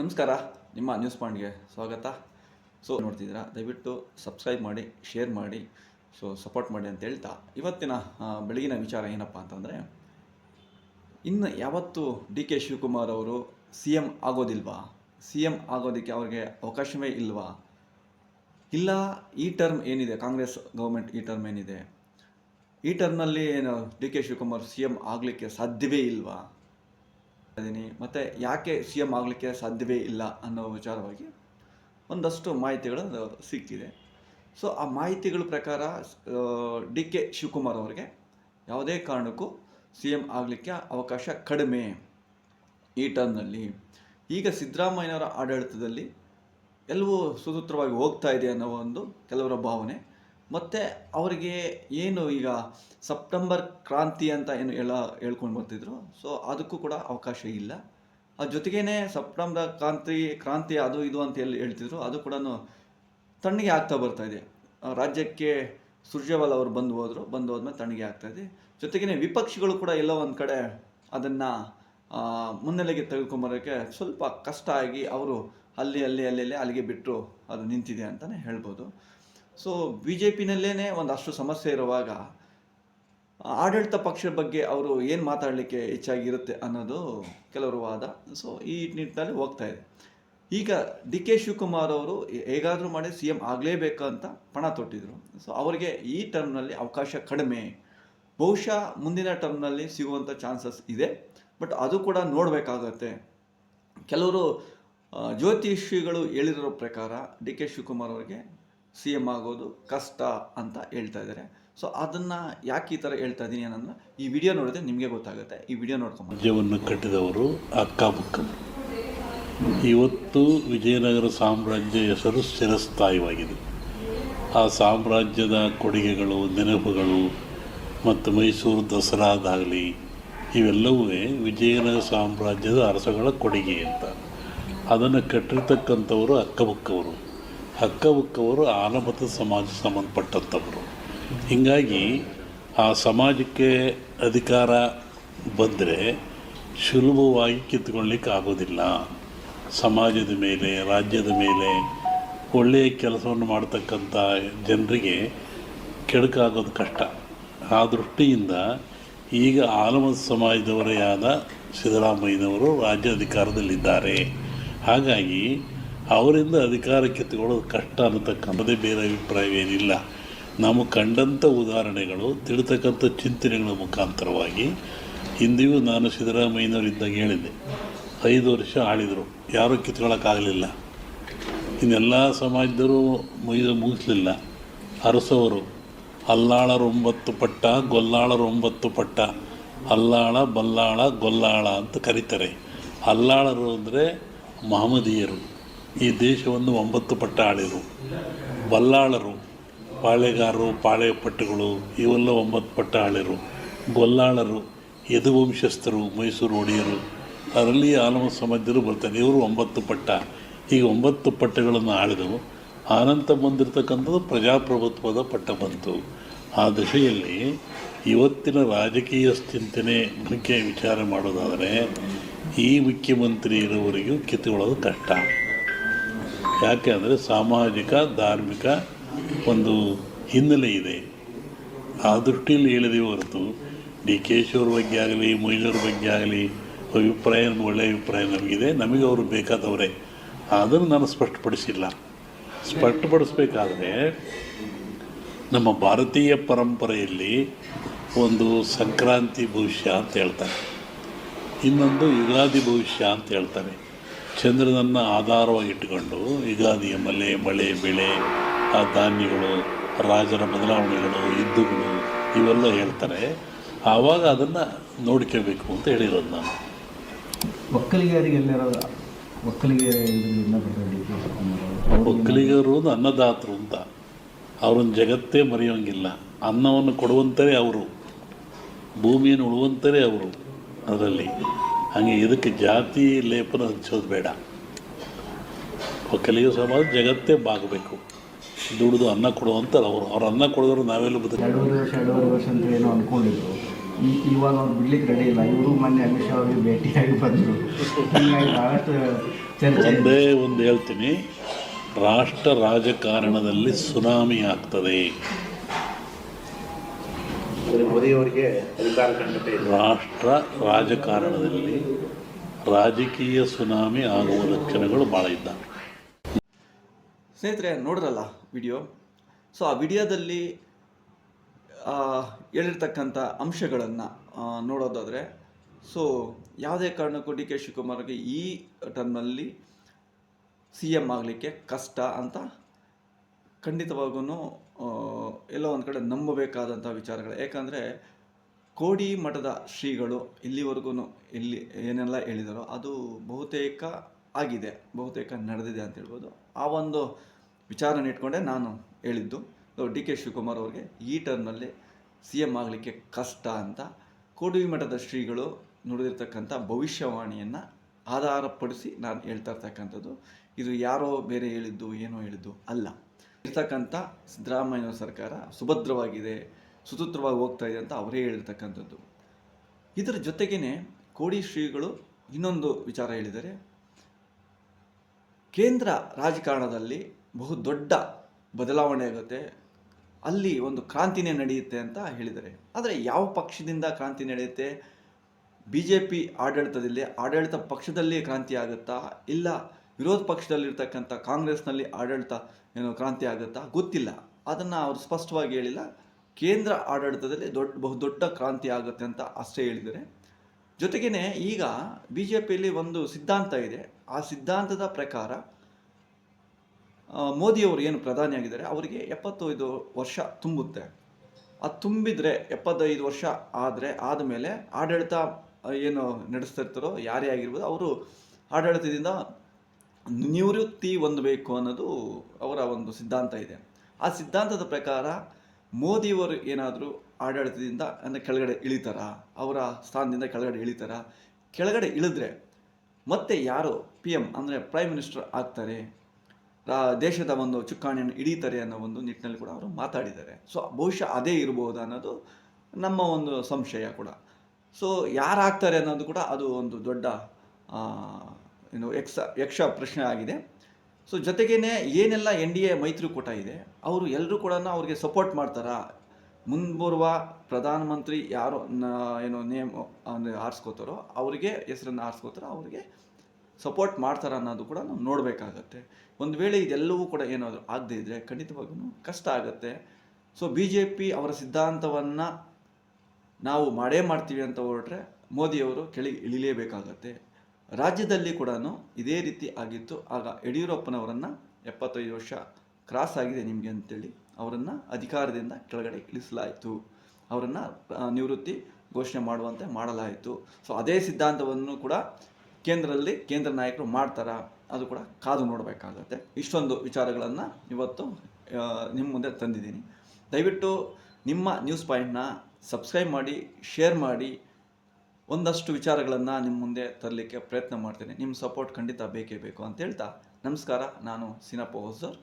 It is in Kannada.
ನಮಸ್ಕಾರ, ನಿಮ್ಮ ನ್ಯೂಸ್ ಪಾಯಿಂಟ್ಗೆ ಸ್ವಾಗತ. ಸೊ ನೋಡ್ತಿದ್ದೀರಾ, ದಯವಿಟ್ಟು ಸಬ್ಸ್ಕ್ರೈಬ್ ಮಾಡಿ ಶೇರ್ ಮಾಡಿ ಸೊ ಸಪೋರ್ಟ್ ಮಾಡಿ ಅಂತ ಹೇಳ್ತಾ, ಇವತ್ತಿನ ಬೆಳಗಿನ ವಿಚಾರ ಏನಪ್ಪ ಅಂತಂದರೆ, ಇನ್ನು ಯಾವತ್ತು ಡಿ ಕೆ ಶಿವಕುಮಾರ್ ಅವರು ಸಿ ಎಂ ಆಗೋದಿಲ್ವಾ? ಸಿ ಎಂ ಆಗೋದಕ್ಕೆ ಅವ್ರಿಗೆ ಅವಕಾಶವೇ ಇಲ್ವಾ? ಇಲ್ಲ, ಈ ಟರ್ಮ್ ಏನಿದೆ, ಕಾಂಗ್ರೆಸ್ ಗೌರ್ಮೆಂಟ್ ಈ ಟರ್ಮ್ ಏನಿದೆ? ಈ ಟರ್ಮ್ನಲ್ಲಿ ಏನು D K Shivakumar C M ಆಗಲಿಕ್ಕೆ ಸಾಧ್ಯವೇ ಇಲ್ವಾ? ಇದ್ದೀನಿ ಮತ್ತು ಯಾಕೆ ಸಿ ಎಂ ಆಗಲಿಕ್ಕೆ ಸಾಧ್ಯವೇ ಇಲ್ಲ ಅನ್ನೋ ವಿಚಾರವಾಗಿ ಒಂದಷ್ಟು ಮಾಹಿತಿಗಳು ಸಿಕ್ಕಿದೆ. ಸೊ, ಆ ಮಾಹಿತಿಗಳ ಪ್ರಕಾರ ಡಿ ಕೆ ಶಿವಕುಮಾರ್ ಅವರಿಗೆ ಯಾವುದೇ ಕಾರಣಕ್ಕೂ ಸಿ ಎಂ ಆಗಲಿಕ್ಕೆ ಅವಕಾಶ ಕಡಿಮೆ ಈ ಟರ್ಮ್ನಲ್ಲಿ. ಈಗ ಸಿದ್ದರಾಮಯ್ಯನವರ ಆಡಳಿತದಲ್ಲಿ ಎಲ್ಲವೂ ಸುಸೂತ್ರವಾಗಿ ಹೋಗ್ತಾ ಇದೆ ಅನ್ನೋ ಒಂದು ಕೆಲವರ ಭಾವನೆ. ಮತ್ತು ಅವರಿಗೆ ಏನು ಈಗ ಸೆಪ್ಟೆಂಬರ್ ಕ್ರಾಂತಿ ಅಂತ ಏನು ಹೇಳ, ಹೇಳ್ಕೊಂಡು ಬರ್ತಿದ್ರು. ಸೊ ಅದಕ್ಕೂ ಕೂಡ ಅವಕಾಶ ಇಲ್ಲ. ಅದ್ರ ಜೊತೆಗೇನೆ ಸೆಪ್ಟೆಂಬರ್ ಕ್ರಾಂತಿ ಕ್ರಾಂತಿ ಅದು ಇದು ಅಂತ ಹೇಳಿ ಹೇಳ್ತಿದ್ರು. ಅದು ಕೂಡ ತಣ್ಣಗೆ ಆಗ್ತಾ ಬರ್ತಾ ಇದೆ. ರಾಜ್ಯಕ್ಕೆ ಸುರ್ಜೇವಾಲ್ ಅವರು ಬಂದು ಹೋದರು, ಬಂದು ಹೋದ್ಮೇಲೆ ತಣ್ಣಗೆ ಆಗ್ತಾ ಇದೆ. ಜೊತೆಗೇನೆ ವಿಪಕ್ಷಗಳು ಕೂಡ ಎಲ್ಲ ಒಂದು ಕಡೆ ಅದನ್ನು ಮುನ್ನೆಲೆಗೆ ತೆಗೆದುಕೊಂಬರೋಕ್ಕೆ ಸ್ವಲ್ಪ ಕಷ್ಟ ಆಗಿ ಅವರು ಅಲ್ಲಿ ಅಲ್ಲಿ ಅಲ್ಲಿ ಅಲ್ಲಿ ಅಲ್ಲಿಗೆ ಬಿಟ್ಟು ಅದು ನಿಂತಿದೆ ಅಂತಲೇ ಹೇಳ್ಬೋದು. ಸೊ ಬಿ ಜೆ ಪಿನಲ್ಲೇ ಒಂದಷ್ಟು ಸಮಸ್ಯೆ ಇರುವಾಗ, ಆಡಳಿತ ಪಕ್ಷದ ಬಗ್ಗೆ ಅವರು ಏನು ಮಾತಾಡಲಿಕ್ಕೆ ಹೆಚ್ಚಾಗಿರುತ್ತೆ ಅನ್ನೋದು ಕೆಲವರು ವಾದ. ಸೊ ಈ ನಿಟ್ಟಿನಲ್ಲಿ ಹೋಗ್ತಾ ಇದೆ. ಈಗ ಡಿ ಕೆ ಶಿವಕುಮಾರ್ ಅವರು ಹೇಗಾದರೂ ಮಾಡಿ ಸಿ ಆಗಲೇಬೇಕು ಅಂತ ಪಣ ತೊಟ್ಟಿದ್ರು. ಸೊ ಅವರಿಗೆ ಈ ಟರ್ಮ್ನಲ್ಲಿ ಅವಕಾಶ ಕಡಿಮೆ. ಬಹುಶಃ ಮುಂದಿನ ಟರ್ಮ್ನಲ್ಲಿ ಸಿಗುವಂಥ ಚಾನ್ಸಸ್ ಇದೆ. ಬಟ್ ಅದು ಕೂಡ ನೋಡಬೇಕಾಗತ್ತೆ. ಕೆಲವರು ಜ್ಯೋತಿಷಿಗಳು ಹೇಳಿರೋ ಪ್ರಕಾರ ಡಿ ಕೆ ಶಿವಕುಮಾರ್ ಅವರಿಗೆ ಸಿ ಎಂ ಆಗೋದು ಕಷ್ಟ ಅಂತ ಹೇಳ್ತಾ ಇದ್ದಾರೆ. ಸೊ ಅದನ್ನು ಯಾಕೆ ಈ ಥರ ಹೇಳ್ತಾ ಇದ್ದೀನಿ ಏನಂದ್ರೆ ಈ ವಿಡಿಯೋ ನೋಡಿದ್ರೆ ನಿಮಗೆ ಗೊತ್ತಾಗುತ್ತೆ. ಈ ವಿಡಿಯೋ ನೋಡ್ಕೊಂಡು ರಾಜ್ಯವನ್ನು ಕಟ್ಟಿದವರು ಅಕ್ಕಬುಕ್ಕ ಇವತ್ತು ವಿಜಯನಗರ ಸಾಮ್ರಾಜ್ಯ ಹೆಸರು ಚಿರಸ್ಥಾಯಿವಾಗಿದೆ ಆ ಸಾಮ್ರಾಜ್ಯದ ಕೊಡುಗೆಗಳು, ನೆನಪುಗಳು ಮತ್ತು ಮೈಸೂರು ದಸರಾದಾಗಲಿ ಇವೆಲ್ಲವೂ ವಿಜಯನಗರ ಸಾಮ್ರಾಜ್ಯದ ಅರಸಗಳ ಕೊಡುಗೆ ಅಂತ. ಅದನ್ನು ಕಟ್ಟಿರ್ತಕ್ಕಂಥವರು ಅಕ್ಕಬುಕ್ಕವರು ಅಕ್ಕಬುಕ್ಕವರು ಆನಮತ ಸಮಾಜ ಸಂಬಂಧಪಟ್ಟಂಥವರು. ಹೀಗಾಗಿ ಆ ಸಮಾಜಕ್ಕೆ ಅಧಿಕಾರ ಬಂದರೆ ಸುಲಭವಾಗಿ ಕಿತ್ಕೊಳ್ಳಿಕ್ಕೆ ಆಗೋದಿಲ್ಲ. ಸಮಾಜದ ಮೇಲೆ, ರಾಜ್ಯದ ಮೇಲೆ ಒಳ್ಳೆಯ ಕೆಲಸವನ್ನು ಮಾಡ್ತಕ್ಕಂಥ ಜನರಿಗೆ ಕೆಡುಕಾಗೋದು ಕಷ್ಟ. ಆ ದೃಷ್ಟಿಯಿಂದ ಈಗ ಆಲಮದ ಸಮಾಜದವರೇ ಆದ ಸಿದ್ದರಾಮಯ್ಯನವರು ರಾಜ್ಯ ಅಧಿಕಾರದಲ್ಲಿದ್ದಾರೆ ಹಾಗಾಗಿ ಅವರಿಂದ ಅಧಿಕಾರ ತಗೊಳ್ಳೋದು ಕಷ್ಟ ಅನ್ನತಕ್ಕಂಥದ್ದೇ ಬೇರೆ ಅಭಿಪ್ರಾಯವೇನಿಲ್ಲ ನಾವು ಕಂಡಂಥ ಉದಾಹರಣೆಗಳು, ತಿಳಿತಕ್ಕಂಥ ಚಿಂತನೆಗಳ ಮುಖಾಂತರವಾಗಿ ಹಿಂದೆಯೂ ನಾನು ಸಿದ್ದರಾಮಯ್ಯನವರಿದ್ದಾಗ ಹೇಳಿದ್ದೆ. ಐದು ವರ್ಷ ಆಳಿದರು, ಯಾರೂ ಕಿತ್ಕೊಳ್ಳೋಕ್ಕಾಗಲಿಲ್ಲ ಇನ್ನೆಲ್ಲ ಸಮಾಜದವರು ಮುಗಿದ ಮುಗಿಸ್ಲಿಲ್ಲ. ಅರಸವರು ಅಲ್ಲಾಳರು ಒಂಬತ್ತು ಪಟ್ಟ ಗೊಲ್ಲಾಳರು ಒಂಬತ್ತು ಪಟ್ಟ, ಅಲ್ಲಾಳ, ಬಲ್ಲಾಳ, ಗೊಲ್ಲಾಳ ಅಂತ ಕರೀತಾರೆ. ಅಲ್ಲಾಳರು ಅಂದರೆ ಮಹಮ್ಮದೀಯರು ಈ ದೇಶವನ್ನು ಒಂಬತ್ತು ಪಟ್ಟ ಆಳಿದರು ಬಲ್ಲಾಳರು, ಪಾಳೆಗಾರರು ಪಾಳೆಪಟ್ಟುಗಳು ಇವೆಲ್ಲ ಒಂಬತ್ತು ಪಟ್ಟ ಆಳಿರು ಗೊಲ್ಲಾಳರು ಯದುವಂಶಸ್ಥರು, ಮೈಸೂರು ಒಡೆಯರು. ಅದರಲ್ಲಿ ಆಲಮ ಸಮಾಜರು ಬರ್ತಾರೆ. ಇವರು ಒಂಬತ್ತು ಪಟ್ಟ. ಈಗ ಒಂಬತ್ತು ಪಟ್ಟಗಳನ್ನು ಆಳಿದವು. ಆನಂತ ಬಂದಿರತಕ್ಕಂಥದ್ದು ಪ್ರಜಾಪ್ರಭುತ್ವದ ಪಟ್ಟ ಬಂತು. ಆ ದಶೆಯಲ್ಲಿ ಇವತ್ತಿನ ರಾಜಕೀಯ ಚಿಂತನೆ ಬಗ್ಗೆ ವಿಚಾರ ಮಾಡೋದಾದರೆ ಈ ಮುಖ್ಯಮಂತ್ರಿ ಇರೋವರೆಗೂ ಕಿತ್ತುಕೊಳ್ಳೋದು ಕಷ್ಟ. ಯಾಕೆ ಅಂದರೆ ಸಾಮಾಜಿಕ, ಧಾರ್ಮಿಕ ಒಂದು ಹಿನ್ನೆಲೆ ಇದೆ. ಆ ದೃಷ್ಟಿಯಲ್ಲಿ ಹೇಳಿದೆ ಹೊರತು ಡಿ ಕೆ ಶಿವ್ರ ಬಗ್ಗೆ ಆಗಲಿ ಮೊಯ್ಲೂರ ಬಗ್ಗೆ ಆಗಲಿ, ಅಭಿಪ್ರಾಯ ಒಳ್ಳೆಯ ಅಭಿಪ್ರಾಯ ನಮಗಿದೆ. ನಮಗೆ ಅವರು ಬೇಕಾದವರೇ. ಅದನ್ನು ನಾನು ಸ್ಪಷ್ಟಪಡಿಸಿಲ್ಲ. ಸ್ಪಷ್ಟಪಡಿಸ್ಬೇಕಾದ್ರೆ ನಮ್ಮ ಭಾರತೀಯ ಪರಂಪರೆಯಲ್ಲಿ ಒಂದು ಸಂಕ್ರಾಂತಿ ಭವಿಷ್ಯ ಅಂತ ಹೇಳ್ತಾರೆ. ಇನ್ನೊಂದು ಯುಗಾದಿ ಭವಿಷ್ಯ ಅಂತ ಹೇಳ್ತಾರೆ. ಚಂದ್ರನನ್ನು ಆಧಾರವಾಗಿ ಇಟ್ಟುಕೊಂಡು ಯುಗಾದಿಯ ಮಲೆ ಮಳೆ ಬೆಳೆ ಆ ಧಾನ್ಯಗಳು ರಾಜರ ಬದಲಾವಣೆಗಳು ಯುದ್ಧಗಳು ಇವೆಲ್ಲ ಹೇಳ್ತಾರೆ. ಆವಾಗ ಅದನ್ನು ನೋಡ್ಕೋಬೇಕು ಅಂತ ಹೇಳಿರೋದು ನಾನು. ಒಕ್ಕಲಿಗರಿಗೆಲ್ಲರ ಒಕ್ಕಲಿಗರು ಅನ್ನದಾತರು ಅಂತ. ಅವ್ರನ್ನ ಜಗತ್ತೇ ಮರೆಯೋಂಗಿಲ್ಲ. ಅನ್ನವನ್ನು ಕೊಡುವಂತರೇ ಅವರು. ಭೂಮಿಯನ್ನು ಉಳುವಂತರೇ ಅವರು ಅದರಲ್ಲಿ. ಹಾಗೆ ಇದಕ್ಕೆ ಜಾತಿ ಲೇಪನ ಹಚ್ಚೋದು ಬೇಡ. ಕಲಿಯುವ ಸಮಾಜ ಜಗತ್ತೇ ಬಾಗಬೇಕು. ದುಡಿದು ಅನ್ನ ಕೊಡುವಂತಾರೆ ಅವರು. ಅವ್ರು ಅನ್ನ ಕೊಡಿದ್ರು ನಾವೆಲ್ಲ ಬದುಕ ಎರಡು ವರ್ಷ ಎರಡೂವರೆ ವರ್ಷ ಅಂತ ಏನೋ ಅಂದ್ಕೊಂಡಿದ್ರು ಈ- ಇವಾಗ ಅವ್ರು ಬಿಡ್ಲಿಕ್ಕೆ ರೆಡಿ ಇಲ್ಲ. ಇವರು ಮೊನ್ನೆ ಅಮಿತ್ ಶಾ ಅವರಿಗೆ ಭೇಟಿಯಾಗಿ ಬಂದರು. ಹೀಗಾಗಿ ಭಾಳಷ್ಟು ಚರ್ಚೆ. ಇದೆ. ಒಂದೇ ಒಂದು ಹೇಳ್ತೀನಿ. ರಾಷ್ಟ್ರ ರಾಜಕಾರಣದಲ್ಲಿ ಸುನಾಮಿ ಆಗ್ತದೆ. ಮೋದಿಯವರಿಗೆ ಅಧಿಕಾರ ಕಂಡತೆ ಇದೆ. ರಾಷ್ಟ್ರ ರಾಜಕಾರಣದಲ್ಲಿ ರಾಜಕೀಯ ಸುನಾಮಿ ಆಗುವ ಲಕ್ಷಣಗಳು ಭಾಳ ಇದ್ದಾವೆ. ಸ್ನೇಹಿತರೆ ನೋಡ್ರಲ್ಲ ವಿಡಿಯೋ? ಸೊ ಆ ವಿಡಿಯೋದಲ್ಲಿ ಆ, ಹೇಳಿರ್ತಕ್ಕಂಥ ಅಂಶಗಳನ್ನು ನೋಡೋದಾದರೆ ಸೊ ಯಾವುದೇ ಕಾರಣಕ್ಕೂ ಡಿ ಕೆ ಶಿವಕುಮಾರ್ಗೆ ಈ ಟರ್ಮ್ನಲ್ಲಿ ಸಿ ಎಂ ಆಗಲಿಕ್ಕೆ ಕಷ್ಟ ಅಂತ ಖಂಡಿತವಾಗೂ ಎಲ್ಲೋ ಒಂದು ಕಡೆ ನಂಬಬೇಕಾದಂಥ ವಿಚಾರಗಳು. ಯಾಕಂದರೆ ಕೋಡಿ ಮಠದ ಶ್ರೀಗಳು ಇಲ್ಲಿವರೆಗೂ ಇಲ್ಲಿ ಏನೆಲ್ಲ ಹೇಳಿದಾರೋ ಅದು ಬಹುತೇಕ ಆಗಿದೆ, ಬಹುತೇಕ ನಡೆದಿದೆ ಅಂತ ಹೇಳ್ಬೋದು. ಆ ಒಂದು ವಿಚಾರನ ಇಟ್ಕೊಂಡೆ ನಾನು ಹೇಳಿದ್ದು. ಡಿ ಕೆ ಶಿವಕುಮಾರ್ ಅವ್ರಿಗೆ ಈ ಟರ್ಮಲ್ಲಿ ಸಿ ಎಂ ಆಗಲಿಕ್ಕೆ ಕಷ್ಟ ಅಂತ. ಕೋಡಿ ಮಠದ ಶ್ರೀಗಳು ನುಡಿದಿರ್ತಕ್ಕಂಥ ಭವಿಷ್ಯವಾಣಿಯನ್ನು ಆಧಾರಪಡಿಸಿ ನಾನು ಹೇಳ್ತಾ ಇರ್ತಕ್ಕಂಥದ್ದು. ಇದು ಯಾರೋ ಬೇರೆ ಹೇಳಿದ್ದು, ಏನೋ ಹೇಳಿದ್ದು ಅಲ್ಲ. ಇರ್ತಕ್ಕಂಥ ಸಿದ್ದರಾಮಯ್ಯ ಸರ್ಕಾರ ಸುಭದ್ರವಾಗಿದೆ ಸುತೂತ್ರವಾಗಿ ಹೋಗ್ತಾ ಇದೆ ಅಂತ ಅವರೇ ಹೇಳಿರ್ತಕ್ಕಂಥದ್ದು. ಇದರ ಜೊತೆಗೇ ಕೋಡಿ ಶ್ರೀಗಳು ಇನ್ನೊಂದು ವಿಚಾರ ಹೇಳಿದರೆ ಕೇಂದ್ರ ರಾಜಕಾರಣದಲ್ಲಿ ಬಹು ದೊಡ್ಡ ಬದಲಾವಣೆ ಆಗುತ್ತೆ. ಅಲ್ಲಿ ಒಂದು ಕ್ರಾಂತಿನೇ ನಡೆಯುತ್ತೆ ಅಂತ ಹೇಳಿದರೆ ಆದರೆ ಯಾವ ಪಕ್ಷದಿಂದ ಕ್ರಾಂತಿ ನಡೆಯುತ್ತೆ? ಬಿ ಜೆ ಪಿ ಆಡಳಿತದಲ್ಲಿ, ಆಡಳಿತ ಪಕ್ಷದಲ್ಲಿ ಕ್ರಾಂತಿ ಆಗುತ್ತಾ? ಇಲ್ಲ ವಿರೋಧ ಪಕ್ಷದಲ್ಲಿರ್ತಕ್ಕಂಥ ಕಾಂಗ್ರೆಸ್ನಲ್ಲಿ ಆಡಳಿತ ಏನು ಕ್ರಾಂತಿ ಆಗುತ್ತಾ ಗೊತ್ತಿಲ್ಲ. ಅದನ್ನು ಅವರು ಸ್ಪಷ್ಟವಾಗಿ ಹೇಳಿಲ್ಲ. ಕೇಂದ್ರ ಆಡಳಿತದಲ್ಲಿ ದೊಡ್ಡ, ಬಹುದೊಡ್ಡ ಕ್ರಾಂತಿ ಆಗುತ್ತೆ ಅಂತ ಅಷ್ಟೇ ಹೇಳಿದರೆ ಜೊತೆಗೇ ಈಗ ಬಿ ಜೆ ಪಿಯಲ್ಲಿ ಒಂದು ಸಿದ್ಧಾಂತ ಇದೆ. ಆ ಸಿದ್ಧಾಂತದ ಪ್ರಕಾರ ಮೋದಿಯವರು ಏನು ಪ್ರಧಾನಿಯಾಗಿದ್ದಾರೆ, ಅವರಿಗೆ ಎಪ್ಪತ್ತೈದು ವರ್ಷ ತುಂಬುತ್ತೆ. ಅದು ತುಂಬಿದರೆ ಎಪ್ಪತ್ತೈದು ವರ್ಷ ಆದರೆ ಆದಮೇಲೆ ಆಡಳಿತ ಏನು ನಡೆಸ್ತಿರ್ತಾರೋ ಯಾರೇ ಆಗಿರ್ಬೋದು, ಅವರು ಆಡಳಿತದಿಂದ ನಿವೃತ್ತಿ ಹೊಂದಬೇಕು ಅನ್ನೋದು ಅವರ ಒಂದು ಸಿದ್ಧಾಂತ ಇದೆ. ಆ ಸಿದ್ಧಾಂತದ ಪ್ರಕಾರ ಮೋದಿಯವರು ಏನಾದರೂ ಆಡಳಿತದಿಂದ ಅಂದರೆ ಕೆಳಗಡೆ ಇಳಿತಾರ? ಅವರ ಸ್ಥಾನದಿಂದ ಕೆಳಗಡೆ ಇಳಿತಾರ? ಕೆಳಗಡೆ ಇಳಿದ್ರೆ ಮತ್ತೆ ಯಾರು ಪಿ ಎಂ ಅಂದರೆ ಪ್ರೈಮ್ ಮಿನಿಸ್ಟರ್ ಆಗ್ತಾರೆ? ದೇಶದ ಒಂದು ಚುಕ್ಕಾಣಿಯನ್ನು ಹಿಡಿತಾರೆ ಅನ್ನೋ ಒಂದು ನಿಟ್ಟಿನಲ್ಲಿ ಕೂಡ ಅವರು ಮಾತಾಡಿದ್ದಾರೆ. ಸೊ ಬಹುಶಃ ಅದೇ ಇರಬಹುದು ಅನ್ನೋದು ನಮ್ಮ ಒಂದು ಸಂಶಯ ಕೂಡ. ಸೊ ಯಾರಾಗ್ತಾರೆ ಅನ್ನೋದು ಕೂಡ ಅದು ಒಂದು ದೊಡ್ಡ ಏನು ಯಕ್ಷ ಯಕ್ಷ ಪ್ರಶ್ನೆ ಆಗಿದೆ. ಸೊ ಜೊತೆಗೇ ಏನೆಲ್ಲ ಎನ್ ಡಿ ಎ ಮೈತ್ರಿಕೂಟ ಇದೆ, ಅವರು ಎಲ್ಲರೂ ಕೂಡ ಅವ್ರಿಗೆ ಸಪೋರ್ಟ್ ಮಾಡ್ತಾರಾ? ಮುಂಬರುವ ಪ್ರಧಾನಮಂತ್ರಿ ಯಾರು ಏನು ನೇಮ್ ಆರಿಸ್ಕೋತಾರೋ ಅವರಿಗೆ ಹೆಸರನ್ನು ಆರಿಸ್ಕೋತಾರೋ ಅವರಿಗೆ ಸಪೋರ್ಟ್ ಮಾಡ್ತಾರ ಅನ್ನೋದು ಕೂಡ ನಾವು ನೋಡಬೇಕಾಗತ್ತೆ. ಒಂದು ವೇಳೆ ಇದೆಲ್ಲವೂ ಕೂಡ ಏನಾದರೂ ಆಗದೇ ಇದ್ದರೆ ಖಂಡಿತವಾಗೂ ಕಷ್ಟ ಆಗುತ್ತೆ. ಸೊ ಬಿ ಜೆ ಪಿ ಅವರ ಸಿದ್ಧಾಂತವನ್ನು ನಾವು ಮಾಡೇ ಮಾಡ್ತೀವಿ ಅಂತ ಹೊರಟ್ರೆ ಮೋದಿಯವರು ಕೆಳಗೆ ಇಳಿಲೇಬೇಕಾಗತ್ತೆ. ರಾಜ್ಯದಲ್ಲಿ ಕೂಡ ಇದೇ ರೀತಿ ಆಗಿತ್ತು. ಆಗ ಯಡಿಯೂರಪ್ಪನವರನ್ನು ಎಪ್ಪತ್ತೈದು ವರ್ಷ ಕ್ರಾಸ್ ಆಗಿದೆ ನಿಮಗೆ ಅಂತೇಳಿ ಅವರನ್ನು ಅಧಿಕಾರದಿಂದ ಕೆಳಗಡೆ ಇಳಿಸಲಾಯಿತು. ಅವರನ್ನು ನಿವೃತ್ತಿ ಘೋಷಣೆ ಮಾಡುವಂತೆ ಮಾಡಲಾಯಿತು. ಸೊ ಅದೇ ಸಿದ್ಧಾಂತವನ್ನು ಕೂಡ ಕೇಂದ್ರದಲ್ಲಿ ಕೇಂದ್ರ ನಾಯಕರು ಮಾಡ್ತಾರಾ? ಅದು ಕೂಡ ಕಾದು ನೋಡಬೇಕಾಗತ್ತೆ. ಇಷ್ಟೊಂದು ವಿಚಾರಗಳನ್ನು ಇವತ್ತು ನಿಮ್ಮ ಮುಂದೆ ತಂದಿದ್ದೀನಿ. ದಯವಿಟ್ಟು ನಿಮ್ಮ ನ್ಯೂಸ್ ಪಾಯಿಂಟ್ನ ಸಬ್ಸ್ಕ್ರೈಬ್ ಮಾಡಿ, ಶೇರ್ ಮಾಡಿ. ಒಂದಷ್ಟು ವಿಚಾರಗಳನ್ನು ನಿಮ್ಮ ಮುಂದೆ ತರಲಿಕ್ಕೆ ಪ್ರಯತ್ನ ಮಾಡ್ತೇನೆ. ನಿಮ್ಮ ಸಪೋರ್ಟ್ ಖಂಡಿತ ಬೇಕೇ ಬೇಕು ಅಂತ ಹೇಳ್ತಾ ನಮಸ್ಕಾರ. ನಾನು ಸಿನಪ್ಪ ಹೊಸರ್